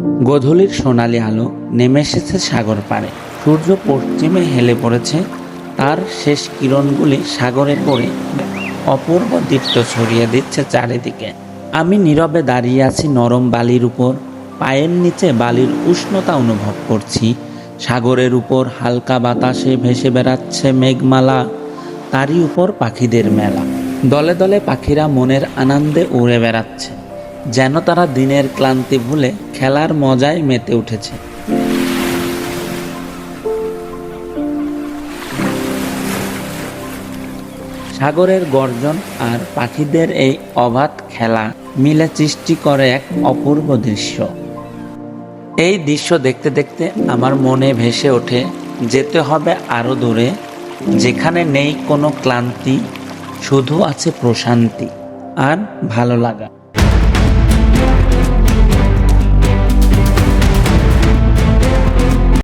গোধূলির সোনালি আলো নেমে এসেছে সাগর পাড়ে। সূর্য পশ্চিমে হেলে পড়েছে, তার শেষ কিরণগুলি সাগরে পড়ে অপূর্ব দীপ্ত ছড়িয়ে দিচ্ছে চারিদিকে। আমি নীরবে দাঁড়িয়ে আছি নরম বালির উপর, পায়ের নিচে বালির উষ্ণতা অনুভব করছি। সাগরের উপর হালকা বাতাসে ভেসে বেড়াচ্ছে মেঘমালা, তারই উপর পাখিদের মেলা। দলে দলে পাখিরা মনের আনন্দে উড়ে বেড়াচ্ছে। যেন তারা দিনের ক্লান্তি ভুলে খেলার মজায় মেতে উঠেছে। সাগরের গর্জন আর পাখিদের এই অবাধ খেলা মিলে সৃষ্টি করে এক অপূর্ব দৃশ্য। এই দৃশ্য দেখতে দেখতে আমার মনে ভেসে ওঠে, যেতে হবে আরও দূরে, যেখানে নেই কোনো ক্লান্তি, শুধু আছে প্রশান্তি আর ভালো লাগা।